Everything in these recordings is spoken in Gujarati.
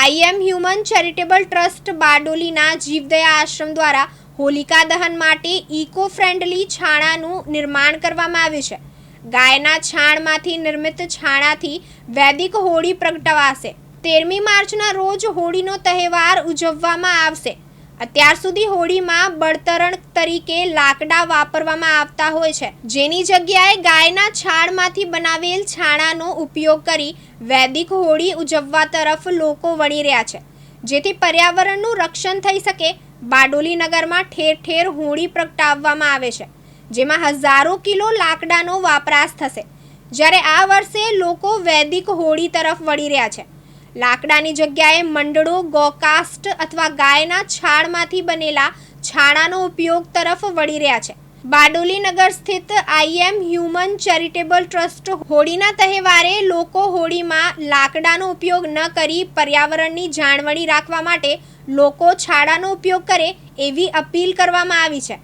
આઈએમ હ્યુમન ચેરિટેબલ ટ્રસ્ટ બારડોલીના જીવદયા આશ્રમ દ્વારા હોલિકા દહન માટે ઇકો ફ્રેન્ડલી છાણાનું નિર્માણ કરવામાં આવ્યું છે. ગાયના છાણમાંથી નિર્મિત છાણાથી વૈદિક હોળી પ્રગટાવાશે. તેરમી માર્ચના રોજ હોળીનો તહેવાર ઉજવવામાં આવશે. અત્યાર સુધી હોળીમાં બળતરણ તરીકે લાકડા વાપરવામાં આવતા હોય છે. જેની જગ્યાએ ગાયના છાણમાંથી બનાવેલ છાણાનો ઉપયોગ કરી વૈદિક હોળી ઉજવવા તરફ લોકો વળી રહ્યા છે. જેથી પર્યાવરણનું રક્ષણ થઈ શકે, બારડોલી નગરમાં ઠેર ઠેર હોળી પ્રગટાવવામાં આવે છે, જેમાં હજારો કિલો લાકડાનો વપરાશ થશે. જ્યારે આ વર્ષે લોકો વૈદિક હોળી તરફ વળી રહ્યા છે. લાકડાની જગ્યાએ મંડળો, ગોકાસ્ટ અથવા ગાયના છાણમાંથી બનેલા છાણાનો ઉપયોગ તરફ વળી રહ્યા છે. બારડોલી નગર સ્થિત આઈએમ હ્યુમન ચેરિટેબલ ટ્રસ્ટ હોળીના તહેવારે લોકો હોળીમાં લાકડાનો ઉપયોગ ન કરી પર્યાવરણની જાળવણી રાખવા માટે લોકો છાડાનો ઉપયોગ કરે એવી અપીલ કરવામાં આવી છે.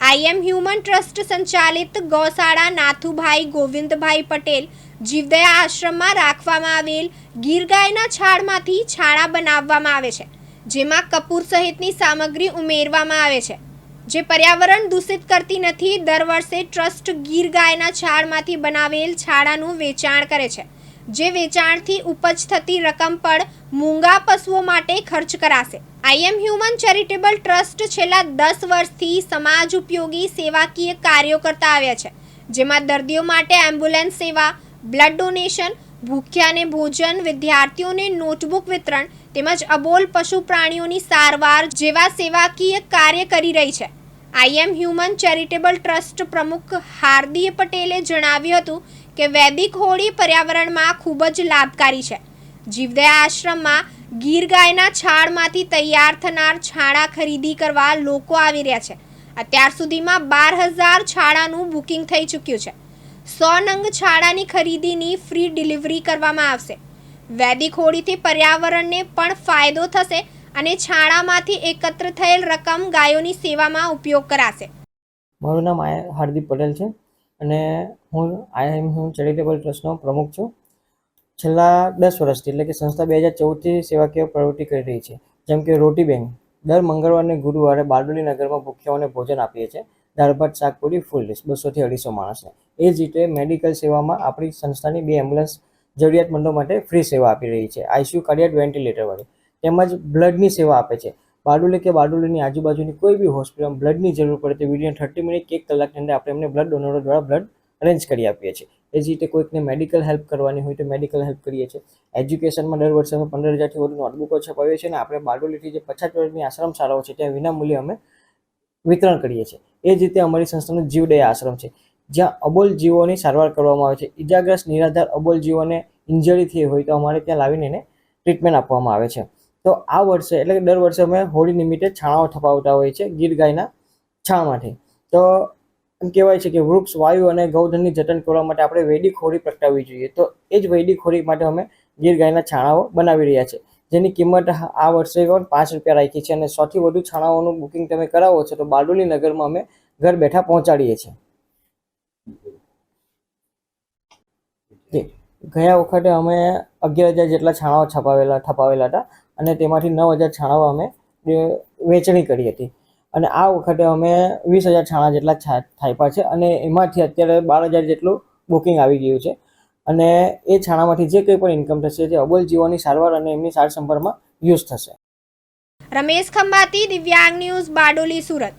આઈએમ હ્યુમન ટ્રસ્ટ સંચાલિત ગૌશાળા નાથુભાઈ ગોવિંદભાઈ પટેલ જીવદયા આશ્રમમાં રાખવામાં આવેલ ગીર ગાયના છાણમાંથી છાણા બનાવવામાં આવે છે, જેમાં કપૂર સહિતની સામગ્રી ઉમેરવામાં આવે છે. જે પર્યાવરણ દૂષિત કરતી નથી, દર વર્ષે ટ્રસ્ટ ગીર ગાયના છાણમાંથી બનાવેલ છાણાનું વેચાણ કરે છે. જે વેચાણથી ઉપજ થતી રકમ પણ મૂંગા પશુઓ માટે ખર્ચ કરાશે. આઈએમ હ્યુમન ચેરિટેબલ ટ્રસ્ટ છેલ્લા દસ વર્ષથી સમાજ ઉપયોગી સેવાકીય કાર્યો કરતા આવ્યા છે, જેમાં દર્દીઓ માટે એમ્બ્યુલન્સ સેવા, બ્લડ ડોનેશન ભૂખ્યાને ભોજન, વિદ્યાર્થીઓને નોટબુક વિતરણ તેમજ અબોલ પશુ પ્રાણીઓની સારવાર જેવા સેવાકીય કાર્ય કરી રહી છે. આઈએમ હ્યુમન ચેરિટેબલ ટ્રસ્ટ પ્રમુખ હાર્દિય પટેલે જણાવ્યું હતું કે વૈદિક હોળી પર્યાવરણમાં ખૂબ જ લાભકારી છે. જીવદયા આશ્રમમાં ગીર ગાયના છાણમાંથી તૈયાર થનાર છાણા ખરીદી કરવા લોકો આવી રહ્યા છે. અત્યાર સુધીમાં બાર હજાર છાણાનું બુકિંગ થઈ ચૂક્યું છે. સો નંગ છાણાની ખરીદીની ફ્રી ડિલિવરી કરવામાં આવશે. વૈદિક હોળીથી પર્યાવરણને પણ ફાયદો થશે અને છાણામાંથી એકત્ર થયેલ રકમ ગાયોની સેવામાં ઉપયોગ કરાશે. મારું નામ હાર્દિક પટેલ છે. અને હું આઈ એમ હું ચેરિટેબલ ટ્રસ્ટનો પ્રમુખ છું. છેલ્લા દસ વર્ષથી, એટલે કે સંસ્થા બે હજાર ચૌદથી સેવાકીય પ્રવૃત્તિ કરી રહી છે. જેમ કે રોટી બેંક દર મંગળવારને ગુરુવારે બારડોલી નગરમાં ભૂખ્યાઓને ભોજન આપીએ છીએ. દાળ, ભાત શાકપુરી ફૂલ ડિશ બસોથી અઢીસો માણસને એ જ રીતે મેડિકલ સેવામાં આપણી સંસ્થાની બે એમ્બ્યુલન્સ જરૂરિયાતમંદો માટે ફ્રી સેવા આપી રહી છે. આઈસીયુ કાર્ડિયાટ વેન્ટિલેટરવાળી તેમજ બ્લડની સેવા આપે છે. બારડોલી કે બારડોલીની આજુબાજુની કોઈ બી હોસ્પિટલમાં બ્લડની જરૂર પડે તો વીડિયો થર્ટી મિનિટ કે એક કલાકની અંદર આપણે એમને બ્લડ ડોનરો દ્વારા બ્લડ અરેન્જ કરી આપીએ છીએ. એ જ રીતે કોઈકને મેડિકલ હેલ્પ કરવાની હોય તો મેડિકલ હેલ્પ કરીએ છીએ. એજ્યુકેશનમાં દર વર્ષે અમે પંદર હજારથી વધુ નોટબુકો છપાવીએ છીએ અને આપણે બારડોલીથી જે પચાસ વર્ષની આશ્રમ શાળાઓ છે ત્યાં વિનામૂલ્યે અમે વિતરણ કરીએ છીએ. એ જ રીતે અમારી સંસ્થાનો જીવદયા આશ્રમ છે. જ્યાં અબોલ જીવોની સારવાર કરવામાં આવે છે. ઇજાગ્રસ્ત નિરાધાર અબોલ જીવોને ઇન્જરી થઈ હોય તો અમારે ત્યાં લાવીને એને ટ્રીટમેન્ટ આપવામાં આવે છે. તો આ વર્ષે એટલે કે દર વર્ષે અમે હોળી નિમિત્તે છાણાઓ થપાવતા હોઈએ છીએ ગીર ગાયના છાણમાંથી. તો એમ કહેવાય છે કે વૃક્ષ, વાયુ અને ગૌધનની જતન કરવા માટે આપણે વૈદિક હોળી પ્રગટાવવી જોઈએ. તો એ જ વૈદિક હોળી માટે અમે ગીર ગાયના છાણાઓ બનાવી રહ્યા છે. જેની કિંમત આ વર્ષે પણ પાંચ રૂપિયા રાખી છે અને સૌથી વધુ છાણાઓનું બુકિંગ તમે કરાવો છો તો બારડોલી નગરમાં અમે ઘર બેઠા પહોંચાડીએ છીએ. ગયા વખતે અમે અગિયાર હજાર જેટલા છાણાઓ છપાવેલા, થપાવેલા હતા. અને તેમાંથી નવ હજાર છાણાઓ અમે વેચણી કરી હતી. અને આ વખતે અમે વીસ હજાર છાણા જેટલા થાપ્યા છે અને એમાંથી અત્યારે બાર હજાર જેટલું બુકિંગ આવી ગયું છે. અને એ છાણામાંથી જે કંઈ પણ ઇન્કમ થશે તે અબોલ જીવોની સારવાર અને એમની સાર સંભાળમાં યુઝ થશે. રમેશ ખંભાતી, દિવ્યાંગ ન્યૂઝ, બારડોલી, સુરત.